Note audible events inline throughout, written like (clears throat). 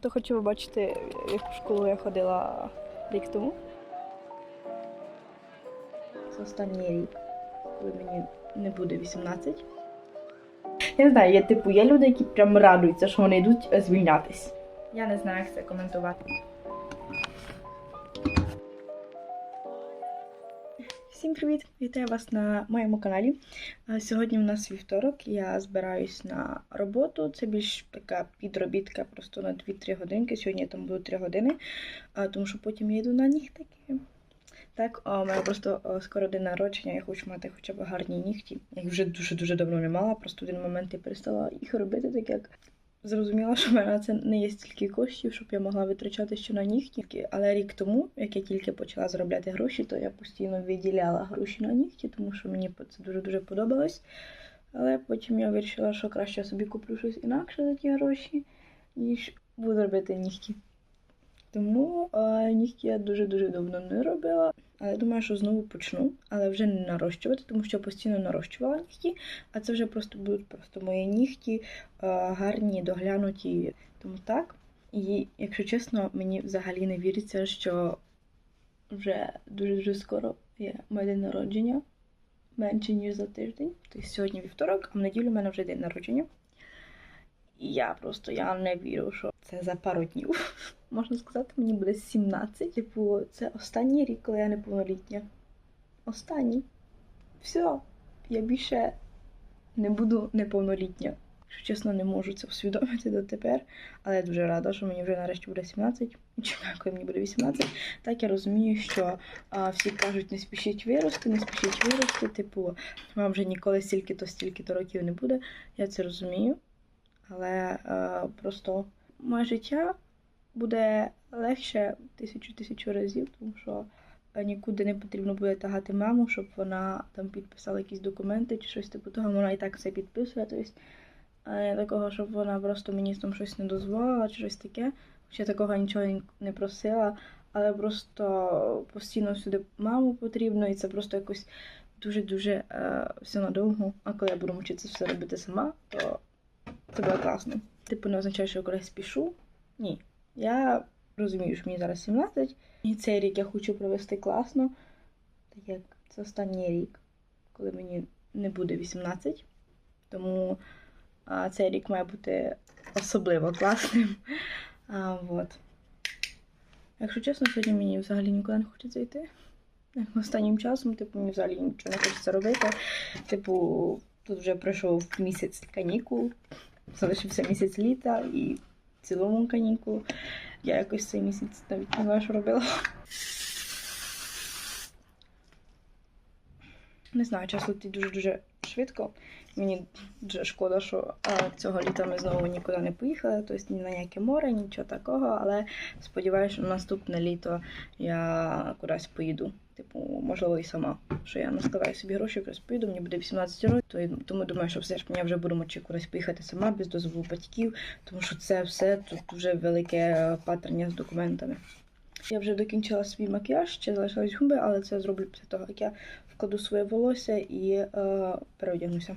То хочу побачити, яку школу я ходила рік тому. Це останній рік, коли мені не буде 18. Я не знаю, я типу, є люди, які прям радуються, що вони йдуть е, звільнятись. Я не знаю, як це коментувати. Всім привіт! Вітаю вас на моєму каналі. Сьогодні в нас вівторок. Я збираюсь на роботу. Це більш така підробітка просто на 2-3 годинки. Сьогодні я там буду 3 години, тому що потім я йду на нігтики. Так, у мене просто скоро день народження, я хочу мати хоча б гарні нігті. Я їх вже дуже-дуже давно не мала. Просто в один момент я перестала їх робити, так як зрозуміла, що в мене це не є стільки коштів, щоб я могла витрачати ще на нігті. Але рік тому, як я тільки почала заробляти гроші, то я постійно виділяла гроші на нігті, тому що мені це дуже-дуже подобалось. Але потім я вирішила, що краще я собі куплю щось інакше за ті гроші, ніж буду робити нігті. Тому е, нігті я дуже-дуже давно не робила. Але думаю, що знову почну, але вже не нарощувати, тому що я постійно нарощувала нігті, а це вже просто будуть просто мої нігті гарні, доглянуті. Тому так. І якщо чесно, мені взагалі не віриться, що вже дуже-дуже скоро є моє день народження. Менше ніж за тиждень. Тобто сьогодні вівторок, а в неділю в мене вже день народження. Я просто я не вірю, що це за пару днів. (laughs) Можна сказати, мені буде 17. Типу, це останній рік, коли я неповнолітня. Останній. Все. Я більше не буду неповнолітня. Якщо чесно, не можу це усвідомити дотепер. Але я дуже рада, що мені вже нарешті буде 17. Чекаю, коли мені буде 18. Так я розумію, що а, всі кажуть, не спішіть вирости, не спішіть вирости. Типу, вам вже ніколи стільки-то, стільки-то років не буде. Я це розумію. Але е, просто моє життя буде легше тисячу тисячу разів, тому що е, нікуди не потрібно буде тягати маму, щоб вона там підписала якісь документи чи щось типу того. Вона і так все підписує. Тобто е, такого, щоб вона просто мені там щось не дозволила чи щось таке. Хоча такого нічого ні- не просила, але просто постійно сюди маму потрібно, і це просто якось дуже-дуже е, все надовго. А коли я буду вчитися все робити сама, то це буде класно. Типу, не означає, що я кудись спішу. Ні. Я розумію, що мені зараз 17, і цей рік я хочу провести класно, так як це останній рік, коли мені не буде 18. Тому а, цей рік має бути особливо класним. А, вот. Якщо чесно, сьогодні мені взагалі нікуди не хочеться йти. Останнім часом, типу, мені взагалі нічого не хочеться робити. Типу, тут вже пройшов місяць канікул, залишився місяць літа і цілому канікул. Я якось цей місяць навіть не знаю, що робила. Не знаю, час летить дуже-дуже швидко. Мені дуже шкода, що цього літа ми знову нікуди не поїхали, тобто ні на яке море, нічого такого, але сподіваюся, що наступне літо я кудись поїду. Типу, можливо, і сама. Що я наскладаю собі гроші, кудись поїду, мені буде 18 років, то тому думаю, що все ж я вже буду мочи кудись поїхати сама без дозволу батьків, тому що це все тут дуже велике патрення з документами. Я вже докінчила свій макіяж, ще залишились губи, але це зроблю після того, як я вкладу своє волосся і е, переодягнуся.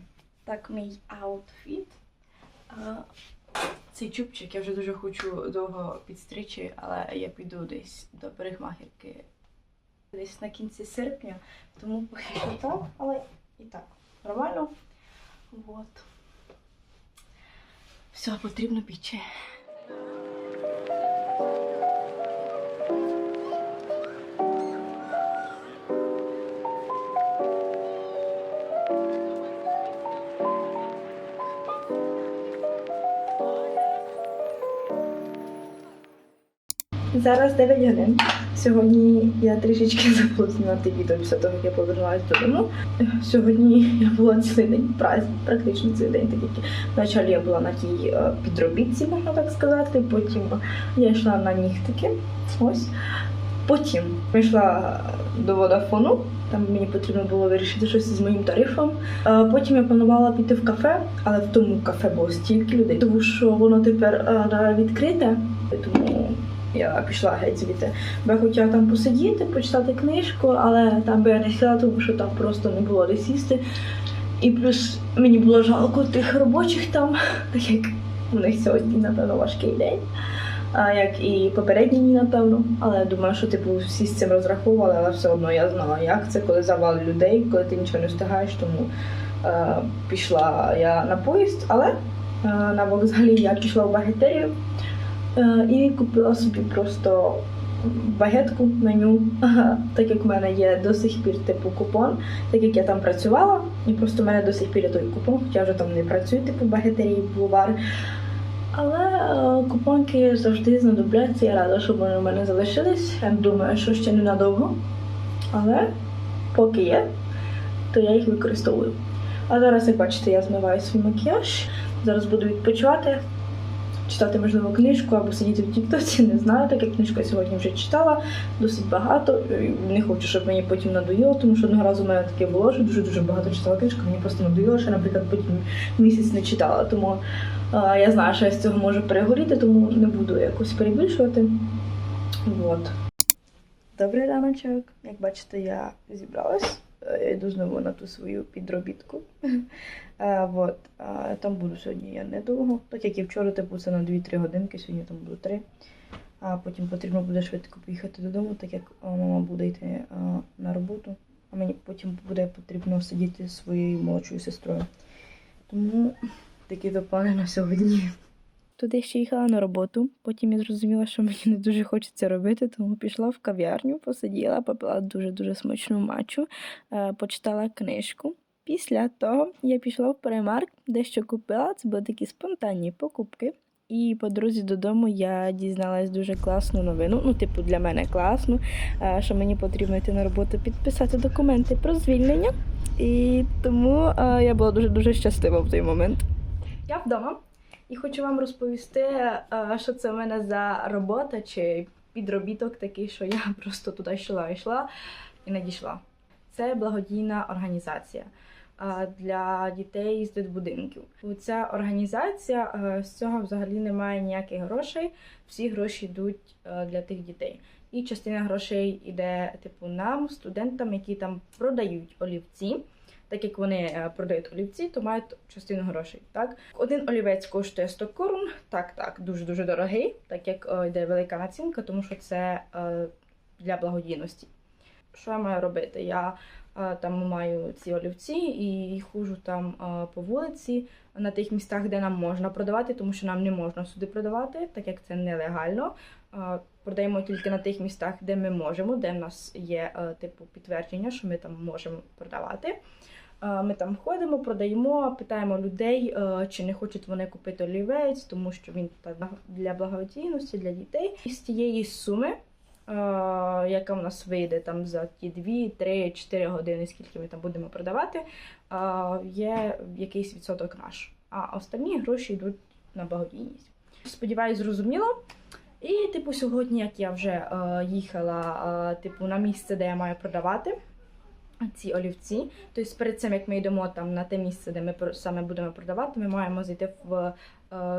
Так, мій аутфіт. Цей чубчик я вже дуже хочу довго підстричі, але я піду десь до перегмахерки десь на кінці серпня, тому поки що так, але і так, нормально. Вот. Все, потрібно піче. Зараз 9 годин. Сьогодні я трішечки (laughs) забула знімати відео після того, як я повернулася додому. Сьогодні я була цілий день празі, практично цілий день, так як вначалі я була на тій е, підробітці, можна так сказати. Потім я йшла на нігтики. Ось. Потім прийшла до водафону. Там мені потрібно було вирішити щось з моїм тарифом. Е, Потім я планувала піти в кафе, але в тому кафе було стільки людей, тому що воно тепер е, відкрите. Тому я пішла геть звідти. Бо хотіла там посидіти, почитати книжку, але там би я не сіла, тому що там просто не було де сісти. І плюс мені було жалко тих робочих там, (laughs) так як у них сьогодні, напевно, важкий день. а, як і попередній дні, напевно. Але я думаю, що типу всі з цим розраховували, але все одно я знала, як це, коли завал людей, коли ти нічого не встигаєш, тому е, пішла я на поїзд, але е, на вокзалі я пішла в багетерію е, і купила собі просто багетку меню, так як в мене є до сих пір типу купон, так як я там працювала, і просто в мене до сих пір є той купон, хоча вже там не працюю, типу багетерії бувар. Але е, купонки завжди знадобляться. Я рада, що вони у мене залишились. Я думаю, що ще ненадовго. Але поки є, то я їх використовую. А зараз, як бачите, я змиваю свій макіяж. Зараз буду відпочивати, читати, можливо, книжку або сидіти в Тіктоці, не знаю, так як книжку я сьогодні вже читала досить багато. Не хочу, щоб мені потім надоїло, тому що одного разу в мене таке було, що дуже-дуже багато читала книжку, мені просто надоїло, що, наприклад, потім місяць не читала. Тому е, я знаю, що я з цього можу перегоріти, тому не буду якось перебільшувати. Вот. Добрий раночок. Як бачите, я зібралась. Е, Я йду знову на ту свою підробітку. (laughs) Е, Вот. Е, Там буду сьогодні я недовго. Так як і вчора, типу, це на 2-3 годинки, сьогодні там буду 3. А потім потрібно буде швидко поїхати додому, так як е, мама буде йти е, на роботу, а мені потім буде потрібно сидіти зі своєю молодшою сестрою. Тому такі то плани на сьогодні. Туди ще їхала на роботу. Потім я зрозуміла, що мені не дуже хочеться робити, тому пішла в кав'ярню, посиділа, попила дуже-дуже смачну мачу, е, почитала книжку. Після того я пішла в перемарк, дещо купила. Це були такі спонтанні покупки. І по дорозі додому я дізналась дуже класну новину. Ну, типу, для мене класну, е, що мені потрібно йти на роботу, підписати документи про звільнення. І тому е, я була дуже дуже щаслива в той момент. Я вдома і хочу вам розповісти, е, що це в мене за робота чи підробіток такий, що я (laughs) просто туди йшла, йшла і не дійшла. Це благодійна організація е, для дітей з дитбудинків. Ця організація е, з цього взагалі немає ніяких грошей. Всі гроші йдуть для тих дітей. І частина грошей йде типу нам, студентам, які там продають олівці. Так як вони е, продають олівці, то мають частину грошей. Так, один олівець коштує 100 корун. Так, так, дуже дуже дорогий, так як е, йде велика націнка, тому що це е, для благодійності. Що я маю робити? Я там маю ці олівці і хожу там по вулиці на тих містах, де нам можна продавати, тому що нам не можна сюди продавати, так як це нелегально. Продаємо тільки на тих містах, де ми можемо, де в нас є типу підтвердження, що ми там можемо продавати. Ми там ходимо, продаємо, питаємо людей, е, чи не хочуть вони купити олівець, тому що він для благодійності, для дітей. І з тієї суми, е, яка в нас вийде там за ті 2, 3, 4 години, скільки ми там будемо продавати, е, є якийсь відсоток наш. А останні гроші йдуть на благодійність. Сподіваюсь, зрозуміло. І, типу, сьогодні, як я вже їхала типу, на місце, де я маю продавати ці олівці. Тобто перед цим, як ми йдемо там на те місце, де ми саме будемо продавати, ми маємо зайти в е,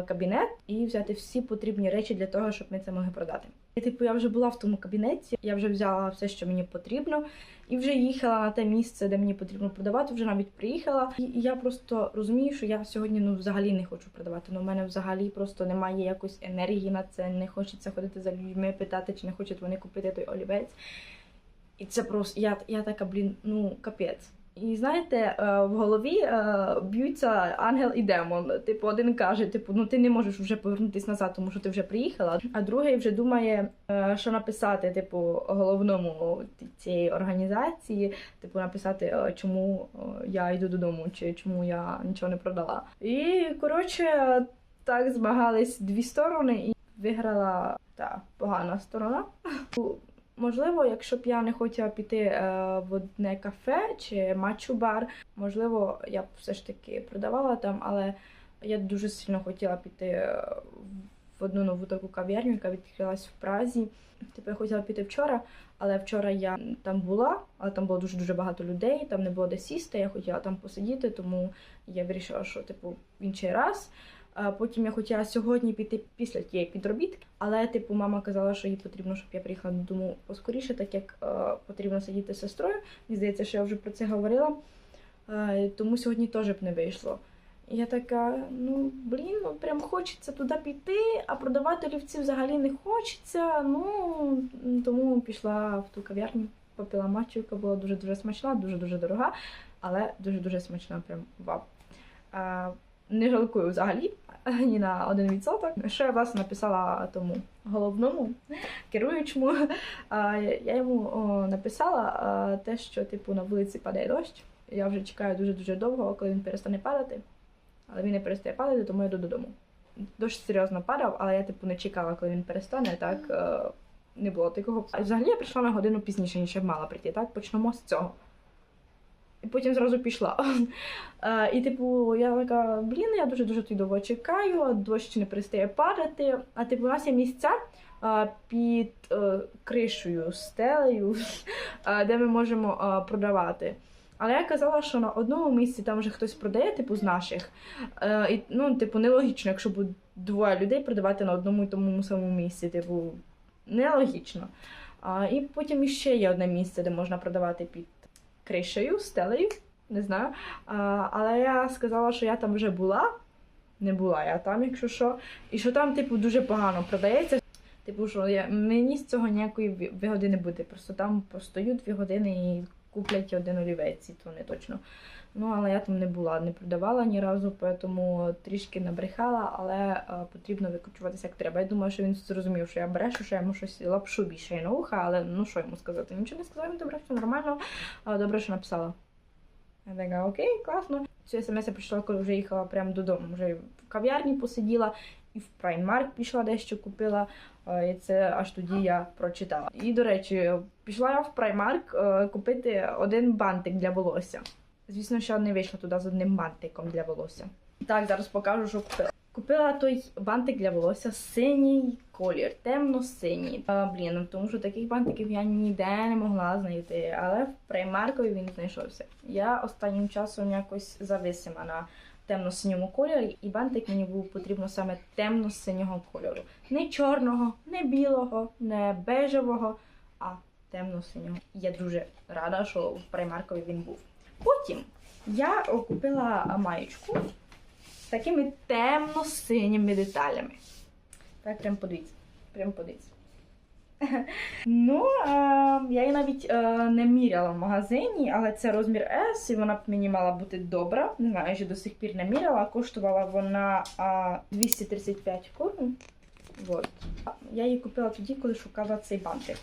кабінет і взяти всі потрібні речі для того, щоб ми це могли продати. І, типу, я вже була в тому кабінеті, я вже взяла все, що мені потрібно, і вже їхала на те місце, де мені потрібно продавати, вже навіть приїхала. І я просто розумію, що я сьогодні ну взагалі не хочу продавати. Ну, у мене взагалі просто немає якоїсь енергії на це, не хочеться ходити за людьми, питати, чи не хочуть вони купити той олівець. І це просто я, я така, блін, ну капець. І знаєте, е, в голові е, б'ються ангел і демон. Типу, один каже, типу, ну ти не можеш вже повернутися назад, тому що ти вже приїхала. А другий вже думає, е, що написати, типу, головному цієї організації, типу, написати, чому я йду додому, чи чому я нічого не продала. І коротше, так змагались дві сторони, і виграла та погана сторона. Можливо, якщо б я не хотіла піти е, в одне кафе чи матчу-бар, можливо, я б все ж таки продавала там, але я дуже сильно хотіла піти е, в одну нову таку кав'ярню, яка відкрилась в Празі. Типу, я хотіла піти вчора, але вчора я там була, але там було дуже дуже багато людей, там не було де сісти. Я хотіла там посидіти, тому я вирішила, що типу в інший раз. А Потім я хотіла сьогодні піти після тієї підробітки, але типу мама казала, що їй потрібно, щоб я приїхала додому поскоріше, так як е, потрібно сидіти з сестрою. Мені здається, що я вже про це говорила. Е, тому сьогодні теж б не вийшло. І я така, ну блін, ну прям хочеться туди піти, а продавати олівці взагалі не хочеться. Ну тому пішла в ту кав'ярню, попила матчу, яка була дуже-дуже смачна, дуже-дуже дорога, але дуже-дуже смачна, прям вау. Не жалкую взагалі (laughs) ні на один відсоток. Що я власне написала тому головному керуючому. Я йому написала те, що типу на вулиці падає дощ. Я вже чекаю дуже-дуже довго, коли він перестане падати. Але він не перестає падати, тому я йду додому. Дощ серйозно падав, але я типу не чекала, коли він перестане. Так е, не було такого. Взагалі я прийшла на годину пізніше, ніж я мала прийти. Так, почнемо з цього. І потім зразу пішла. (laughs) Е, і, типу, я така, блін, я дуже-дуже довго чекаю, а дощ не перестає падати. А типу, у нас є місця е, під е, кришею, стелею, (laughs) де ми можемо продавати. Але я казала, що на одному місці там вже хтось продає, типу, з наших. І, ну, типу, нелогічно, якщо будуть двоє людей продавати на одному і тому самому місці. Типу, нелогічно. А, і потім іще є одне місце, де можна продавати під кришею, стелею, не знаю. А, але я сказала, що я там вже була. Не була я там, якщо що. І що там, типу, дуже погано продається. Типу, що я, мені з цього ніякої вигоди не буде. Просто там постою дві години і куплять один олівець, і то не точно. Ну, але я там не була, не продавала ні разу, тому трішки набрехала, але е, потрібно викручуватися як треба. Я думаю, що він зрозумів, що я брешу, що я йому щось лапшу більше на ухо, але ну що йому сказати? Нічого не сказав, він добре, все нормально. Добре, що написала. Я така, окей, класно. Цю смс я прийшла, коли вже їхала прямо додому. Вже в кав'ярні посиділа, і в Праймарк пішла дещо купила. Е, І це аж тоді я прочитала. І, до речі, пішла я в Праймарк е, купити один бантик для волосся. Звісно, що не вийшла туди з одним бантиком для волосся. Так, зараз покажу, що купила. Купила той бантик для волосся синій колір, темно-синій. Блін, ну тому що таких бантиків я ніде не могла знайти, але в праймаркові він знайшовся. Я останнім часом якось зависима на темно-синьому кольорі, і бантик мені був потрібно саме темно-синього кольору. Не чорного, не білого, не бежевого, а темно-синього. Я дуже рада, що в праймаркові він був. Потім я купила маєчку з такими темно-синіми деталями. Так, прям подивіться. Прям подивіться. (laughs) Ну, я її навіть е, не міряла в магазині, але це розмір S, і вона б мені мала бути добра. Не знаю, я до сих пір не міряла. Коштувала вона е, 235 корон. Вот. Я її купила тоді, коли шукала цей бантик.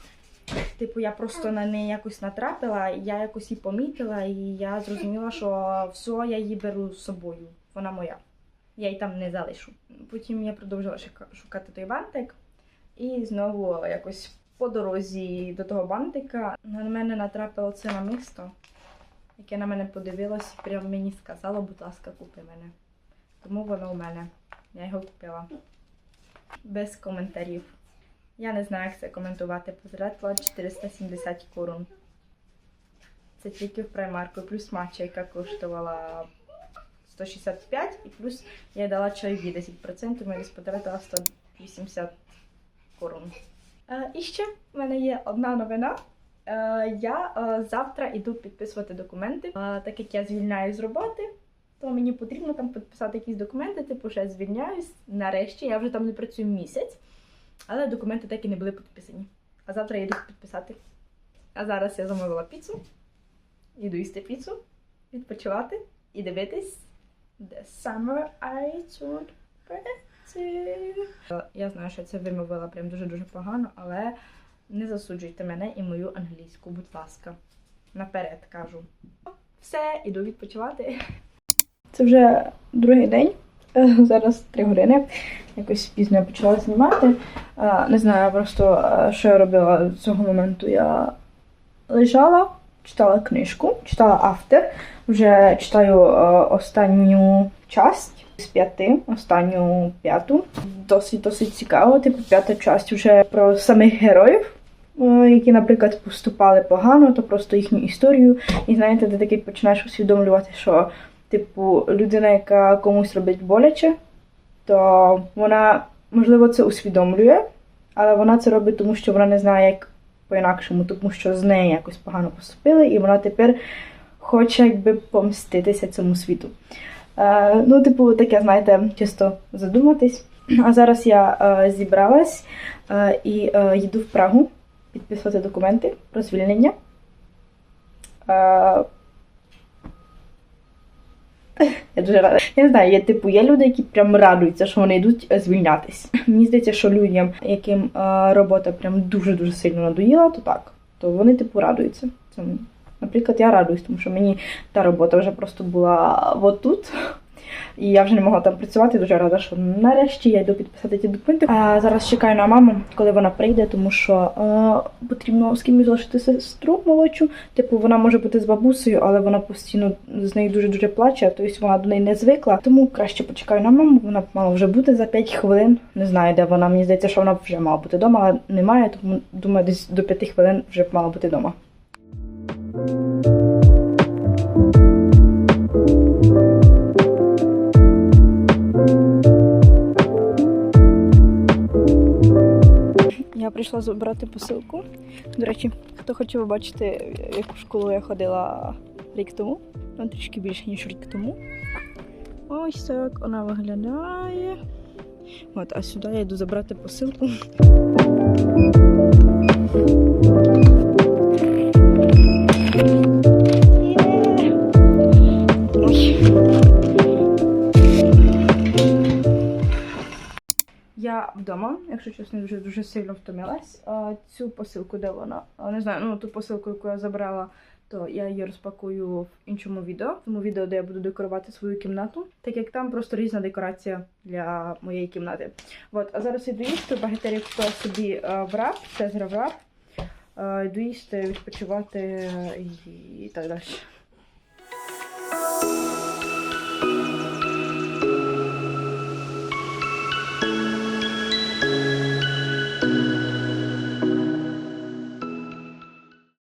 Типу, я просто на неї якось натрапила, я якось її помітила, і я зрозуміла, що все, я її беру з собою. Вона моя. Я її там не залишу. Потім я продовжила шукати той бантик, і знову якось по дорозі до того бантика на мене натрапило це намисто, яке на мене подивилось і прямо мені сказало, будь ласка, купи мене. Тому воно у мене. Я його купила. Без коментарів. Я не знаю, як це коментувати. Потратила 470 корун. Це тільки в праймарку, плюс матча, яка коштувала 165, і плюс я дала чайові 10%, ми десь 180 корун. Е, і ще в мене є одна новина. Е, я е, завтра йду підписувати документи. Так як я звільняюсь з роботи, то мені потрібно там підписати якісь документи, типу, що я звільняюсь. Нарешті я вже там не працюю місяць, але документи так і не були підписані. А завтра я йду підписати. А зараз я замовила піцу, іду їсти піцу, відпочивати і дивитись The Summer I Told Pretty. Я знаю, що це вимовила прям дуже-дуже погано, але не засуджуйте мене і мою англійську, будь ласка. Наперед кажу. Все, іду відпочивати. Це вже другий день. (laughs) Зараз три години. Якось пізно я почала знімати. Не знаю просто, що я робила з цього моменту. Я лежала, читала книжку, читала автор. Вже читаю останню часть з п'яти, останню п'яту. Досить досить цікаво. Типу, п'ята часть вже про самих героїв. Які, наприклад, поступали погано, то просто їхню історію. І знаєте, ти такий починаєш усвідомлювати, що типу, людина, яка комусь робить боляче, то вона, можливо, це усвідомлює, але вона це робить, тому що вона не знає, як по-інакшому, тому що з нею якось погано поступили, і вона тепер хоче якби помститися цьому світу. Е, ну, типу, таке, знаєте, чисто задуматись. (clears throat) А зараз я е, зібралась е, і е, їду в Прагу підписувати документи про звільнення. Е, я дуже рада. Я не знаю, є типу, є люди, які прям радуються, що вони йдуть е, звільнятись. Мені здається, що людям, яким е, робота прям дуже-дуже сильно надоїла, то так, то вони типу радуються. цьому. наприклад, я радуюсь, тому що мені та робота вже просто була от тут. І я вже не могла там працювати. Дуже рада, що нарешті я йду підписати ті документи. А зараз чекаю на маму, коли вона прийде, тому що е, потрібно з кимось залишити сестру молодшу. Типу, вона може бути з бабусею, але вона постійно з нею дуже дуже плаче, тобто вона до неї не звикла. Тому краще почекаю на маму. Вона мала вже бути за 5 хвилин. Не знаю, де вона. Мені здається, що вона вже мала бути вдома, але немає, тому думаю, десь до 5 хвилин вже б мала бути вдома. Я прийшла забрати посилку. До речі, хто хоче побачити, в яку школу я ходила рік тому, ну трішки більше, ніж рік тому. Ось так вона виглядає. От, а сюди я йду забрати посилку. Я вдома, якщо чесно, дуже дуже сильно втомилась. Цю посилку, де вона? Не знаю, ну ту посилку, яку я забрала, то я її розпакую в іншому відео, в тому відео, де я буду декорувати свою кімнату, так як там просто різна декорація для моєї кімнати. От, а зараз іду їсти, багатері купила собі врап, цезаря врап. Е, Йду їсти, відпочивати і так далі.